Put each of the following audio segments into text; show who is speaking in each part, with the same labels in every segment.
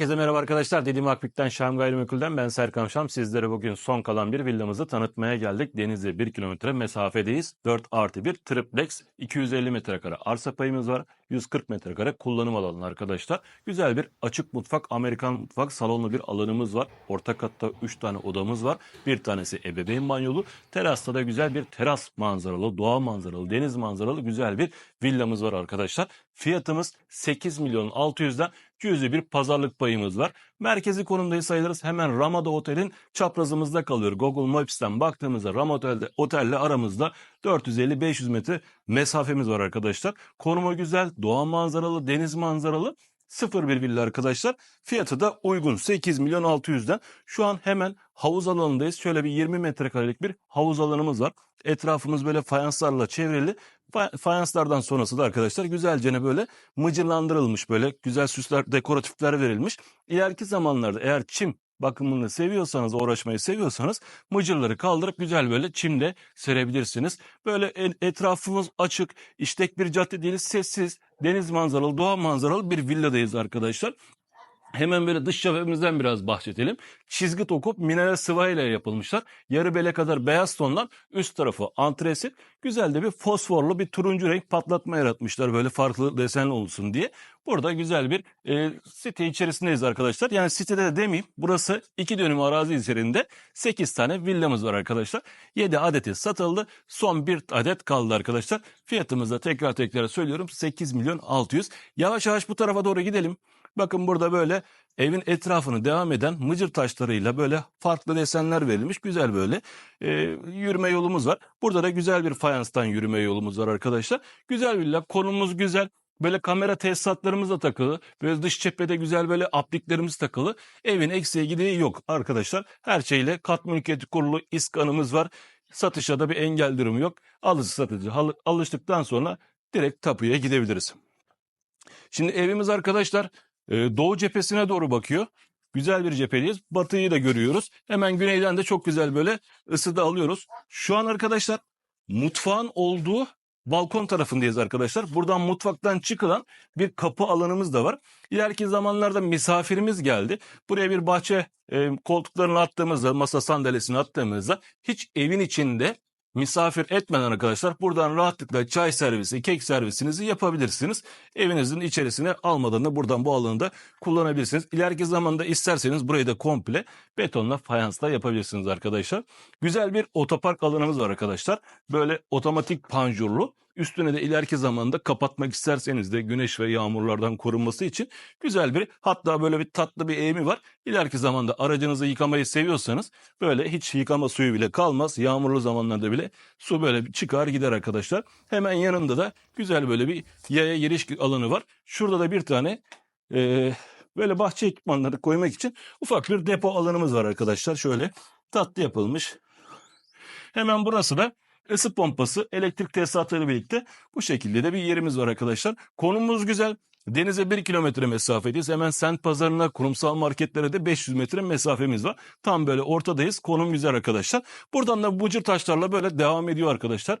Speaker 1: Herkese merhaba arkadaşlar. Dediğim Akbik'ten Şam Gayrimenkul'den ben Serkan Şam. Sizlere bugün son kalan bir villamızı tanıtmaya geldik. Denize 1 kilometre mesafedeyiz. 4 artı 1 triplex 250 metrekare arsa payımız var. 140 metrekare kullanım alanı arkadaşlar. Güzel bir açık mutfak, Amerikan mutfak salonlu bir alanımız var. Orta katta 3 tane odamız var. Bir tanesi ebeveyn banyolu. Terasta da güzel bir teras manzaralı, doğa manzaralı, deniz manzaralı güzel bir villamız var arkadaşlar. Fiyatımız 8 milyon 600'den cüzi bir pazarlık payımız var. Merkezi konumdayız sayılırız. Hemen Ramada Otel'in çaprazımızda kalıyor. Google Maps'ten baktığımızda Ramada Otel'de, otelle aramızda 450-500 metre mesafemiz var arkadaşlar. Konumu güzel, doğa manzaralı, deniz manzaralı. Sıfır bir villa arkadaşlar. Fiyatı da uygun. 8 milyon 600'den. Şu an hemen havuz alanındayız. Şöyle bir 20 metrekarelik bir havuz alanımız var. Etrafımız böyle fayanslarla çevrili. Fa- fayanslardan sonrası da arkadaşlar güzelce böyle mıcırlandırılmış böyle güzel süsler, dekoratifler verilmiş. İleriki zamanlarda eğer çim bakımını seviyorsanız, uğraşmayı seviyorsanız mıcırları kaldırıp güzel böyle çimle serebilirsiniz. Böyle etrafımız açık, işlek bir cadde değil, sessiz, deniz manzaralı, doğa manzaralı bir villadayız arkadaşlar. Hemen böyle dış cephemizden biraz bahsedelim. Çizgi dokup mineral sıva ile yapılmışlar. Yarı bele kadar beyaz tondan üst tarafı antresit. Güzel de bir fosforlu bir turuncu renk patlatma yaratmışlar böyle farklı desen olsun diye. Burada güzel bir e, site içerisindeyiz arkadaşlar. Yani sitede de demeyeyim. Burası iki dönüm arazi üzerinde 8 tane villamız var arkadaşlar. 7 adeti satıldı. Son bir adet kaldı arkadaşlar. Fiyatımızı da tekrar tekrar söylüyorum. 8 milyon 600. Yavaş yavaş bu tarafa doğru gidelim. Bakın burada böyle evin etrafını devam eden mıcır taşlarıyla böyle farklı desenler verilmiş. Güzel böyle e, yürüme yolumuz var. Burada da güzel bir fayanstan yürüme yolumuz var arkadaşlar. Güzel villa. Konumuz güzel. Böyle kamera tesisatlarımız da takılı. Böyle dış cephede güzel böyle apliklerimiz takılı. Evin eksiği gidiği yok arkadaşlar. Her şeyle kat mülkiyeti kurulu iskanımız var. Satışa da bir engel durumu yok. Alıcı satıcı alıştıktan sonra direkt tapuya gidebiliriz. Şimdi evimiz arkadaşlar doğu cephesine doğru bakıyor. Güzel bir cephedeyiz. Batıyı da görüyoruz. Hemen güneyden de çok güzel böyle ısıda alıyoruz. Şu an arkadaşlar mutfağın olduğu balkon tarafındayız arkadaşlar. Buradan mutfaktan çıkılan bir kapı alanımız da var. İleriki zamanlarda misafirimiz geldi. Buraya bir bahçe e, koltuklarını attığımızda, masa sandalyesini attığımızda hiç evin içinde misafir etmeden arkadaşlar buradan rahatlıkla çay servisi, kek servisinizi yapabilirsiniz. Evinizin içerisine almadan da buradan bu alanı da kullanabilirsiniz. İleriki zamanda isterseniz burayı da komple betonla fayansla yapabilirsiniz arkadaşlar. Güzel bir otopark alanımız var arkadaşlar. Böyle otomatik panjurlu. Üstüne de ileriki zamanda kapatmak isterseniz de güneş ve yağmurlardan korunması için güzel bir hatta böyle bir tatlı bir eğimi var. İleriki zamanda aracınızı yıkamayı seviyorsanız böyle hiç yıkama suyu bile kalmaz. Yağmurlu zamanlarda bile su böyle çıkar gider arkadaşlar. Hemen yanında da güzel böyle bir yaya giriş alanı var. Şurada da bir tane eee, böyle bahçe ekipmanları koymak için ufak bir depo alanımız var arkadaşlar. Şöyle tatlı yapılmış. Hemen burası da ısı pompası, elektrik tesisatları birlikte bu şekilde de bir yerimiz var arkadaşlar. Konumuz güzel. Denize 1 kilometre mesafedeyiz. Hemen sent pazarına, kurumsal marketlere de 500 metre mesafemiz var. Tam böyle ortadayız. Konum güzel arkadaşlar. Buradan da bucur taşlarla böyle devam ediyor arkadaşlar.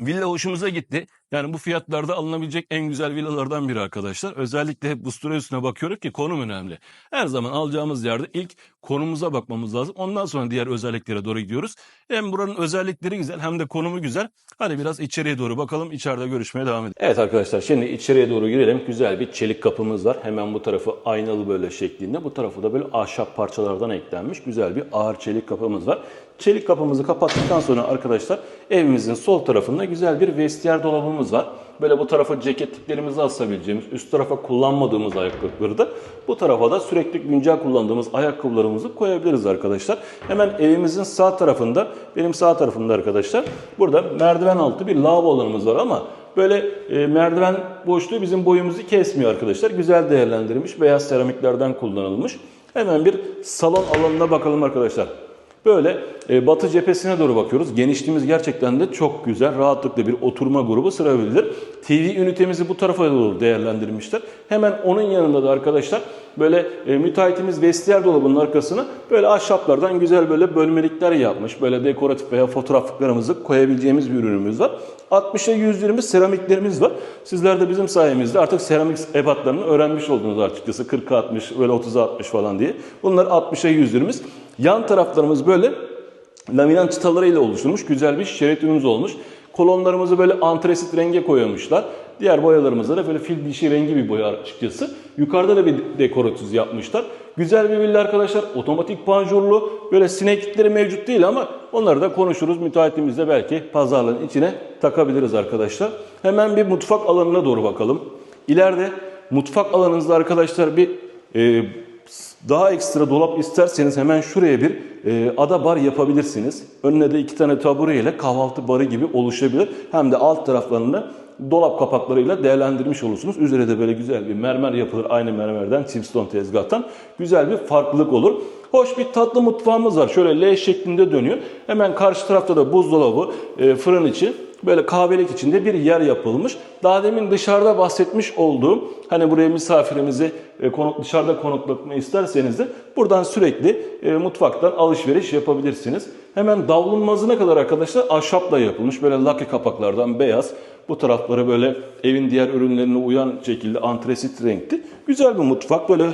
Speaker 1: Villa hoşumuza gitti. Yani bu fiyatlarda alınabilecek en güzel villalardan biri arkadaşlar. Özellikle hep ustura üstüne bakıyoruz ki konum önemli. Her zaman alacağımız yerde ilk konumuza bakmamız lazım. Ondan sonra diğer özelliklere doğru gidiyoruz. Hem buranın özellikleri güzel hem de konumu güzel. Hadi biraz içeriye doğru bakalım. İçeride görüşmeye devam edelim. Evet arkadaşlar şimdi içeriye doğru girelim. Güzel bir çelik kapımız var. Hemen bu tarafı aynalı böyle şeklinde. Bu tarafı da böyle ahşap parçalardan eklenmiş. Güzel bir ağır çelik kapımız var. Çelik kapımızı kapattıktan sonra arkadaşlar evimizin sol tarafında güzel bir vestiyer dolabımız var. Böyle bu tarafa ceketliklerimizi asabileceğimiz, üst tarafa kullanmadığımız ayakkabıları da bu tarafa da sürekli güncel kullandığımız ayakkabılarımızı koyabiliriz arkadaşlar. Hemen evimizin sağ tarafında, benim sağ tarafımda arkadaşlar, burada merdiven altı bir lavabo alanımız var ama böyle e, merdiven boşluğu bizim boyumuzu kesmiyor arkadaşlar. Güzel değerlendirilmiş, beyaz seramiklerden kullanılmış. Hemen bir salon alanına bakalım arkadaşlar. Böyle e, batı cephesine doğru bakıyoruz. Genişliğimiz gerçekten de çok güzel. Rahatlıkla bir oturma grubu sığabilir. TV ünitemizi bu tarafa doğru değerlendirmişler. Hemen onun yanında da arkadaşlar Böyle e, müteahhitimiz vestiyer dolabının arkasına böyle ahşaplardan güzel böyle bölmelikler yapmış. Böyle dekoratif veya fotoğraflıklarımızı koyabileceğimiz bir ürünümüz var. 60'a 120 seramiklerimiz var. Sizler de bizim sayemizde artık seramik ebatlarını öğrenmiş oldunuz açıkçası. 40'a 60, böyle 30'a 60 falan diye. Bunlar 60'a 120'miz. Yan taraflarımız böyle laminat çıtalarıyla oluşturmuş güzel bir şerit ürünümüz olmuş. Kolonlarımızı böyle antresit renge koymuşlar. Diğer boyalarımızda da böyle fil dişi rengi bir boya açıkçası. Yukarıda da bir dekoratif yapmışlar. Güzel bir villa arkadaşlar. Otomatik panjurlu. Böyle sineklikleri mevcut değil ama onları da konuşuruz. Müteahhitimizle belki pazarlığın içine takabiliriz arkadaşlar. Hemen bir mutfak alanına doğru bakalım. İleride mutfak alanınızda arkadaşlar bir e, daha ekstra dolap isterseniz hemen şuraya bir e, ada bar yapabilirsiniz. Önüne de iki tane tabure ile kahvaltı barı gibi oluşabilir. Hem de alt taraflarını dolap kapaklarıyla değerlendirmiş olursunuz. Üzerine de böyle güzel bir mermer yapılır. Aynı mermerden chipstone tezgahtan. Güzel bir farklılık olur. Hoş bir tatlı mutfağımız var. Şöyle L şeklinde dönüyor. Hemen karşı tarafta da buzdolabı, e, fırın içi böyle kahvelik içinde bir yer yapılmış. Daha demin dışarıda bahsetmiş olduğum hani buraya misafirimizi e, konuk, dışarıda konuklatma isterseniz de buradan sürekli e, mutfaktan alışveriş yapabilirsiniz. Hemen davlumbazına kadar arkadaşlar ahşapla yapılmış. Böyle laki kapaklardan beyaz. Bu tarafları böyle evin diğer ürünlerine uyan şekilde antresit renkli. Güzel bir mutfak. Böyle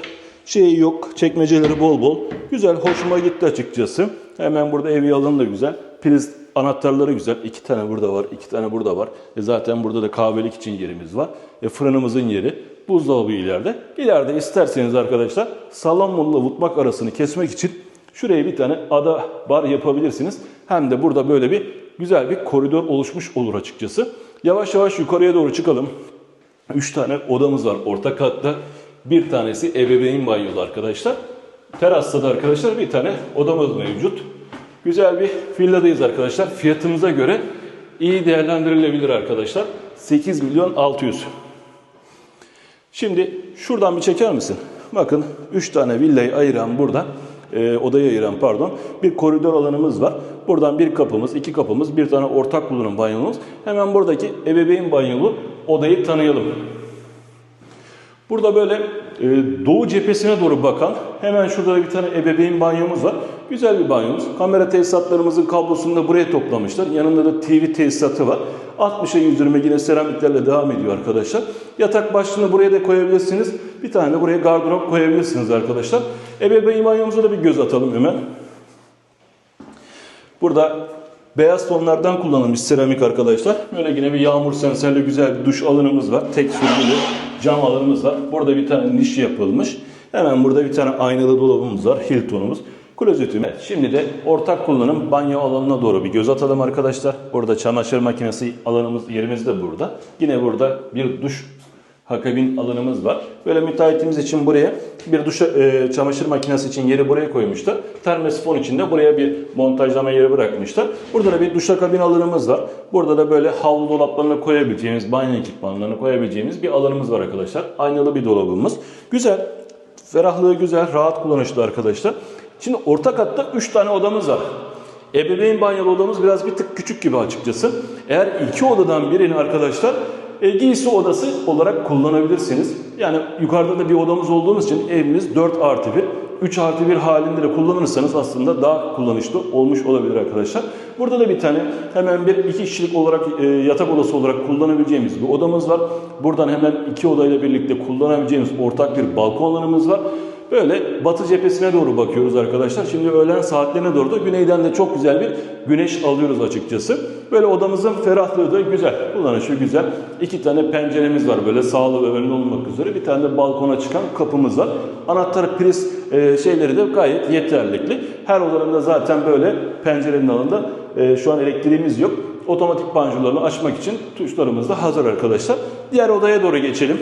Speaker 1: şeyi yok. Çekmeceleri bol bol. Güzel. Hoşuma gitti açıkçası. Hemen burada evi alanı da güzel. Priz anahtarları güzel. İki tane burada var. iki tane burada var. E zaten burada da kahvelik için yerimiz var. E fırınımızın yeri. Buzdolabı ileride. İleride isterseniz arkadaşlar salonla mutfak arasını kesmek için şuraya bir tane ada bar yapabilirsiniz. Hem de burada böyle bir güzel bir koridor oluşmuş olur açıkçası. Yavaş yavaş yukarıya doğru çıkalım. Üç tane odamız var orta katta. Bir tanesi ebeveyn banyolu arkadaşlar. Terasta da arkadaşlar bir tane odamız mevcut. Güzel bir villadayız arkadaşlar. Fiyatımıza göre iyi değerlendirilebilir arkadaşlar. 8 milyon 600. Şimdi şuradan bir çeker misin? Bakın 3 tane villayı ayıran burada, e, odayı ayıran pardon, bir koridor alanımız var. Buradan bir kapımız, iki kapımız, bir tane ortak kullanım banyomuz. Hemen buradaki ebeveyn banyolu odayı tanıyalım. Burada böyle e, doğu cephesine doğru bakan hemen şurada da bir tane ebeveyn banyomuz var. Güzel bir banyomuz. Kamera tesisatlarımızın kablosunu da buraya toplamışlar. Yanında da TV tesisatı var. 60'a 120 yine seramiklerle devam ediyor arkadaşlar. Yatak başlığını buraya da koyabilirsiniz. Bir tane de buraya gardırop koyabilirsiniz arkadaşlar. Ebeveyn banyomuza da bir göz atalım hemen. Burada beyaz tonlardan kullanılmış seramik arkadaşlar. Böyle yine bir yağmur sensörlü güzel bir duş alanımız var. Tek sürgülü cam alanımız var. Burada bir tane niş yapılmış. Hemen burada bir tane aynalı dolabımız var. Hilton'umuz. Klozetimiz. Evet, şimdi de ortak kullanım banyo alanına doğru bir göz atalım arkadaşlar. Burada çamaşır makinesi alanımız yerimiz de burada. Yine burada bir duş hakabin alanımız var. Böyle müteahhitimiz için buraya bir duş e, çamaşır makinesi için yeri buraya koymuşlar. Termosifon için de buraya bir montajlama yeri bırakmışlar. Burada da bir duşakabin alanımız var. Burada da böyle havlu dolaplarını koyabileceğimiz, banyo ekipmanlarını koyabileceğimiz bir alanımız var arkadaşlar. Aynalı bir dolabımız. Güzel. Ferahlığı güzel, rahat kullanışlı arkadaşlar. Şimdi orta katta 3 tane odamız var. Ebeveyn banyolu odamız biraz bir tık küçük gibi açıkçası. Eğer iki odadan birini arkadaşlar e, giysi odası olarak kullanabilirsiniz. Yani yukarıda da bir odamız olduğumuz için evimiz 4 artı 1. 3 artı 1 halinde de kullanırsanız aslında daha kullanışlı olmuş olabilir arkadaşlar. Burada da bir tane hemen bir iki kişilik olarak e, yatak odası olarak kullanabileceğimiz bir odamız var. Buradan hemen iki odayla birlikte kullanabileceğimiz ortak bir balkon alanımız var. Böyle batı cephesine doğru bakıyoruz arkadaşlar. Şimdi öğlen saatlerine doğru da güneyden de çok güzel bir güneş alıyoruz açıkçası. Böyle odamızın ferahlığı da güzel. Kullanışı güzel. İki tane penceremiz var böyle sağlı ve önlü olmak üzere. Bir tane de balkona çıkan kapımız var. Anahtar priz e, şeyleri de gayet yeterlikli. Her odanın da zaten böyle pencerenin alında e, şu an elektriğimiz yok. Otomatik panjurlarını açmak için tuşlarımız da hazır arkadaşlar. Diğer odaya doğru geçelim.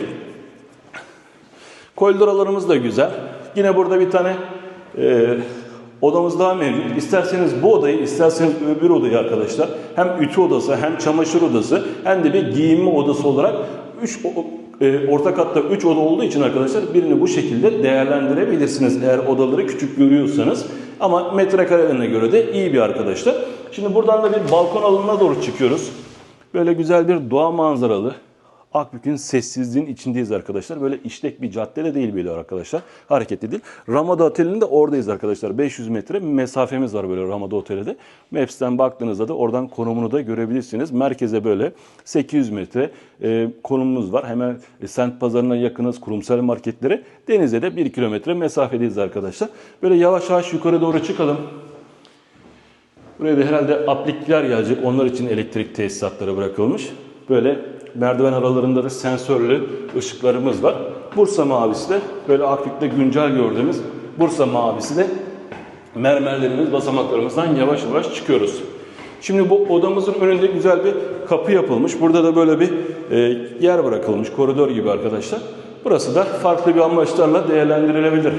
Speaker 1: Koridorlarımız da güzel. Yine burada bir tane e, odamız daha mevcut. İsterseniz bu odayı, isterseniz öbür odayı arkadaşlar hem ütü odası hem çamaşır odası hem de bir giyinme odası olarak 3 e, orta katta 3 oda olduğu için arkadaşlar birini bu şekilde değerlendirebilirsiniz eğer odaları küçük görüyorsanız. Ama metrekarelerine göre de iyi bir arkadaşlar. Şimdi buradan da bir balkon alanına doğru çıkıyoruz. Böyle güzel bir doğa manzaralı Akbük'ün sessizliğin içindeyiz arkadaşlar. Böyle işlek bir caddede değil böyle arkadaşlar. Hareketli değil. Ramada Oteli'nin de oradayız arkadaşlar. 500 metre mesafemiz var böyle Ramada Oteli'de. Maps'ten baktığınızda da oradan konumunu da görebilirsiniz. Merkeze böyle 800 metre e, konumumuz var. Hemen e, Sent Pazarı'na yakınız, kurumsal marketlere. Denize de 1 kilometre mesafedeyiz arkadaşlar. Böyle yavaş yavaş yukarı doğru çıkalım. Buraya da herhalde aplikler gelecek. Onlar için elektrik tesisatları bırakılmış. Böyle merdiven aralarında da sensörlü ışıklarımız var. Bursa mavisi de böyle Akbük'te güncel gördüğümüz Bursa mavisi de mermerlerimiz, basamaklarımızdan yavaş yavaş çıkıyoruz. Şimdi bu odamızın önünde güzel bir kapı yapılmış. Burada da böyle bir e, yer bırakılmış. Koridor gibi arkadaşlar. Burası da farklı bir amaçlarla değerlendirilebilir.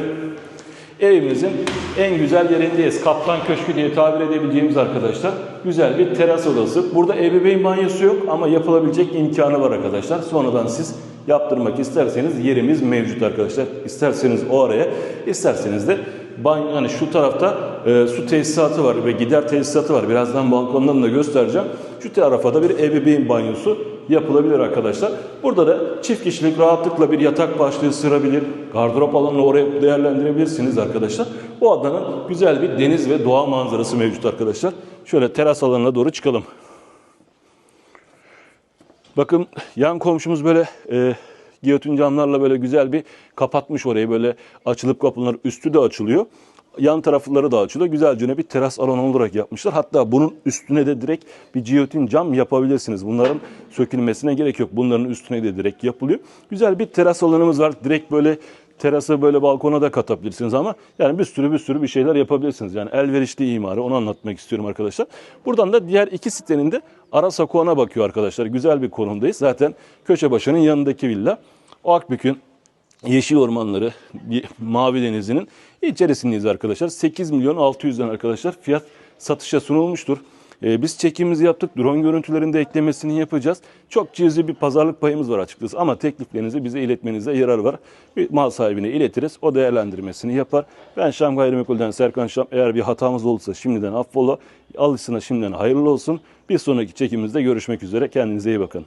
Speaker 1: Evimizin en güzel yerindeyiz. Kaplan Köşkü diye tabir edebileceğimiz arkadaşlar. Güzel bir teras odası. Burada ebeveyn banyosu yok ama yapılabilecek imkanı var arkadaşlar. Sonradan siz yaptırmak isterseniz yerimiz mevcut arkadaşlar. İsterseniz o araya, isterseniz de banyo, hani şu tarafta e, su tesisatı var ve gider tesisatı var. Birazdan balkondan da göstereceğim. Şu tarafa da bir ebeveyn banyosu yapılabilir arkadaşlar. Burada da çift kişilik rahatlıkla bir yatak başlığı sırabilir. Gardırop alanını oraya değerlendirebilirsiniz arkadaşlar. Bu adanın güzel bir deniz ve doğa manzarası mevcut arkadaşlar. Şöyle teras alanına doğru çıkalım. Bakın yan komşumuz böyle e, giyotin camlarla böyle güzel bir kapatmış orayı böyle açılıp kapılar üstü de açılıyor. Yan tarafları da açılıyor. Güzelce bir teras alanı olarak yapmışlar. Hatta bunun üstüne de direkt bir giyotin cam yapabilirsiniz. Bunların sökülmesine gerek yok. Bunların üstüne de direkt yapılıyor. Güzel bir teras alanımız var. Direkt böyle terası böyle balkona da katabilirsiniz ama yani bir sürü bir sürü bir şeyler yapabilirsiniz. Yani elverişli imarı onu anlatmak istiyorum arkadaşlar. Buradan da diğer iki sitenin de ara sokağına bakıyor arkadaşlar. Güzel bir konumdayız. Zaten Köşebaşı'nın yanındaki villa. O Akbük'ün Yeşil Ormanları, Mavi Denizi'nin içerisindeyiz arkadaşlar. 8 milyon 600'den arkadaşlar fiyat satışa sunulmuştur. Ee, biz çekimimizi yaptık. Drone görüntülerinde eklemesini yapacağız. Çok cüzi bir pazarlık payımız var açıkçası. Ama tekliflerinizi bize iletmenize yarar var. Bir mal sahibine iletiriz. O değerlendirmesini yapar. Ben Şam Gayrimenkul'den Serkan Şam. Eğer bir hatamız olursa şimdiden affola. Alışsına şimdiden hayırlı olsun. Bir sonraki çekimimizde görüşmek üzere. Kendinize iyi bakın.